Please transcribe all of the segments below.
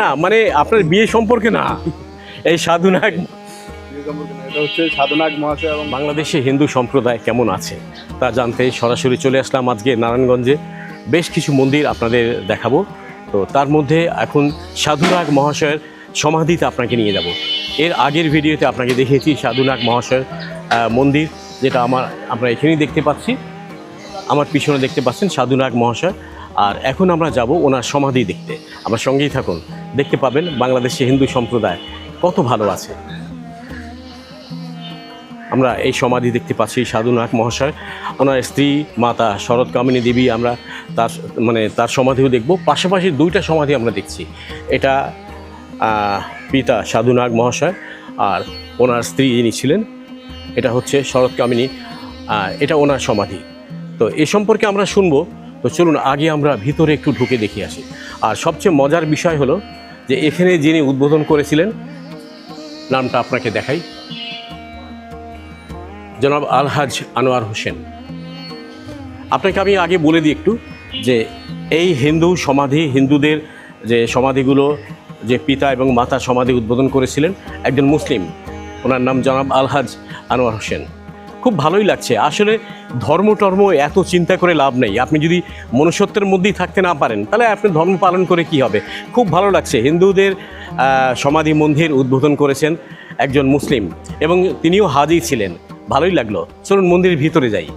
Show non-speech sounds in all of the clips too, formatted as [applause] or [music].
না মানে আপনার বিয়ে সম্পর্কে না। এই সাধুনাগ এটা হচ্ছে সাধনাগ মহাশয় এবং বাংলাদেশে হিন্দু সম্প্রদায় কেমন আছে তা জানতে সরাসরি চলে আসলাম আজকে নারায়ণগঞ্জে। বেশ কিছু মন্দির আপনাদের দেখাবো। তো তার মধ্যে এখন সাধুনাগ মহাশয়ের সমাধিতে আপনাকে নিয়ে যাব। এর আগের ভিডিওতে আপনাকে দেখিয়েছি সাধুনাগ মহাশয়ের মন্দির যেটা আমার আমরা এখানেই দেখতে পাচ্ছি। আমার পিছনে দেখতে পাচ্ছেন সাধুনাগ মহাশয়। আর এখন আমরা যাব ওনার সমাধি দেখতে। আমার সঙ্গেই থাকুন। দেখতে পাবেন বাংলাদেশে হিন্দু সম্প্রদায় কত ভালো আছে। আমরা এই সমাধি দেখতে পাচ্ছি সাধুনাথ মহাশয়। ওনার স্ত্রী, মাতা শরৎ কামিনী দেবী আমরা তার মানে তার সমাধিও দেখব। পাশাপাশি দুইটা সমাধি আমরা দেখছি। এটা পিতা সাধুনাগ মহাশয় আর ওনার স্ত্রী যিনি ছিলেন, এটা হচ্ছে শরৎ কামিনী। এটা ওনার সমাধি। তো এ সম্পর্কে আমরা শুনব। তো চলুন, আগে আমরা ভিতরে একটু ঢুকে দেখে আসি। আর সবচেয়ে মজার বিষয় হলো যে এখানে যিনি উদ্বোধন করেছিলেন, নামটা আপনাকে দেখাই। জনাব আলহাজ আনোয়ার হোসেন। আপনাকে আমি আগে বলে দিই একটু যে এই হিন্দু সমাধি, হিন্দুদের যে সমাধিগুলো, যে পিতা এবং মাতা সমাধি উদ্বোধন করেছিলেন, একজন মুসলিম, ওনার নাম জনাব আলহাজ আনোয়ার হোসেন। খুব ভালোই লাগছে। আসলে ধর্ম টর্ম এত চিন্তা করে লাভ নেই। আপনি যদি মনুষ্যত্বের মধ্যেই থাকতে না পারেন, তাহলে আপনি ধর্ম পালন করে কি হবে? খুব ভালো লাগছে। হিন্দুদের সমাধি মন্দির উদ্বোধন করেছেন একজন মুসলিম এবং তিনিও হাজি ছিলেন। ভালোই লাগল। চলুন মন্দিরের ভিতরে যাই।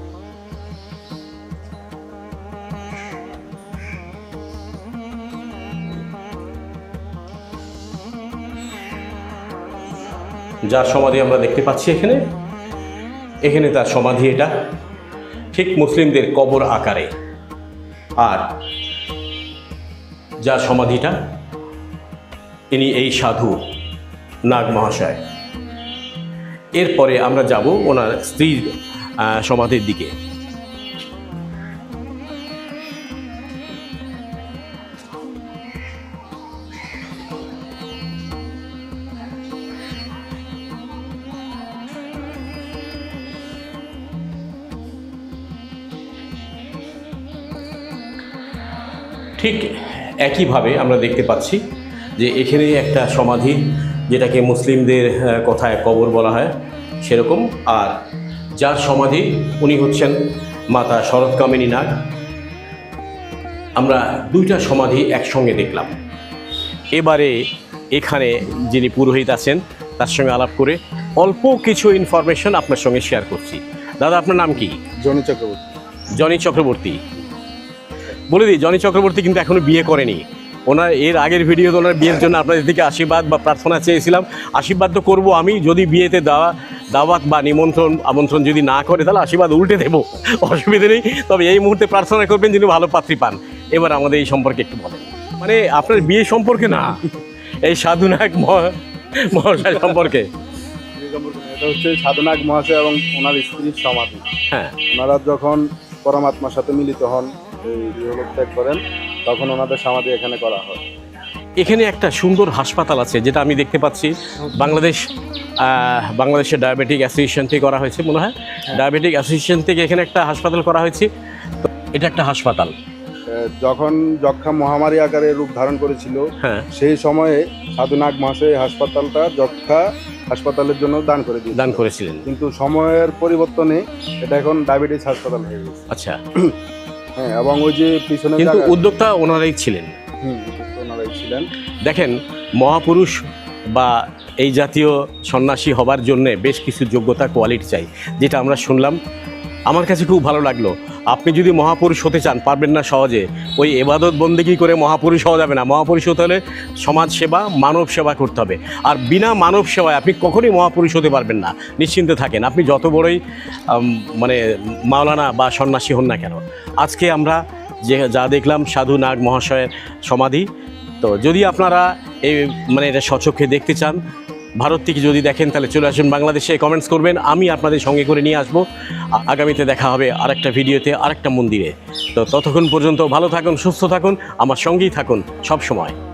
যার সমাধি আমরা দেখতে পাচ্ছি এখানে। এখানে তার সমাধি এটা। ঠিক মুসলিমদের কবর আকারে। আর যা সমাধিটা ইনি এই সাধু নাগ মহাশয়। এরপরে আমরা যাব ওনার স্ত্রীর সমাধির দিকে। ঠিক একইভাবে আমরা দেখতে পাচ্ছি যে এখানে একটা সমাধি যেটাকে মুসলিমদের কথায় কবর বলা হয় সেরকম। আর যার সমাধি উনি হচ্ছেন মাতা শরৎকামিনী নাগ। আমরা দুইটা সমাধি একসঙ্গে দেখলাম। এবারে এখানে যিনি পুরোহিত আছেন তার সঙ্গে আলাপ করে অল্প কিছু ইনফরমেশন আপনার সঙ্গে শেয়ার করছি। দাদা আপনার নাম কি? জনি চক্রবর্তী। জনি চক্রবর্তী। বলে দিই জনি চক্রবর্তী কিন্তু এখনও বিয়ে করেনি। ওনার এর আগের ভিডিওতে ওনার বিয়ের জন্য আপনাদের থেকে আশীর্বাদ বা প্রার্থনা চেয়েছিলাম। আশীর্বাদ তো করব আমি যদি বিয়েতে দাওয়া দাওয়াত বা নিমন্ত্রণ আমন্ত্রণ যদি না করে তাহলে আশীর্বাদ উল্টে দেবো। অসুবিধে নেই। তবে এই মুহূর্তে প্রার্থনা করবেন যিনি ভালো পাত্রী পান। এবার আমাদের এই সম্পর্কে একটু বলেন। মানে আপনার বিয়ে সম্পর্কে না এই সাধুনাগ মহা- মহাশয় সম্পর্কে। এটা হচ্ছে সাধনাগ মহাশয় এবং ওনার স্ত্রীর সমাধি। হ্যাঁ। ওনারা যখন পরমাত্মার সাথে মিলিত হন এই ত্যাগ করেন তখন ওনাদের সমাধি এখানে করা হয়। এখানে একটা সুন্দর হাসপাতাল আছে যেটা আমি দেখতে পাচ্ছি। বাংলাদেশ বাংলাদেশের ডায়াবেটিক অ্যাসোসিয়েশন থেকে করা হয়েছে মনে হয়? ডায়াবেটিক অ্যাসোসিয়েশন থেকে এখানে একটা হাসপাতাল করা হয়েছে। তো এটা একটা হাসপাতাল। যখন যক্ষা মহামারী আকারে রূপ ধারণ করেছিল হ্যাঁ। সেই সময়ে সাধুনাগ এই হাসপাতালটা যক্ষা হাসপাতালের জন্য দান করে দিয়েছে দান করেছিলেন। কিন্তু সময়ের পরিবর্তনে এটা এখন ডায়াবেটিস হাসপাতাল হয়ে গেছে। আচ্ছা। [clears throat] হ্যাঁ এবং ওই যে পিছনে কিন্তু উদ্যোক্তা ওনারাই ছিলেন। ওনারাই ছিলেন। দেখেন মহাপুরুষ বা এই জাতীয় সন্ন্যাসী হবার জন্যে বেশ কিছু যোগ্যতা কোয়ালিটি চাই যেটা আমরা শুনলাম। আমার কাছে খুব ভালো লাগল। আপনি যদি মহাপুরুষ হতে চান, পারবেন না সহজে। ওই এবাদত বন্দেগী করে মহাপুরুষ হওয়া যাবে না? মহাপুরুষ হতে হলে সমাজ সেবা, মানব সেবা করতে হবে। আর বিনা মানব সেবায় আপনি কখনোই মহাপুরুষ হতে পারবেন না। নিশ্চিন্তে থাকেন। আপনি যত বড়ই মানে মাওলানা বা সন্ন্যাসী হন না কেন, আজকে আমরা যে যা দেখলাম সাধু নাগ মহাশয়ের সমাধি, তো যদি আপনারা এই মানে এটা স্বচক্ষে দেখতে চান ভারত থেকে যদি দেখেন, তাহলে চলে আসুন বাংলাদেশে কমেন্টস করবেন। আমি আপনাদের সঙ্গে করে নিয়ে আসব। আগামীতে দেখা হবে আরেকটা ভিডিওতে, আরেকটা মন্দিরে। তো ততক্ষণ পর্যন্ত ভালো থাকুন, সুস্থ থাকুন, আমার সঙ্গেই থাকুন সব সময়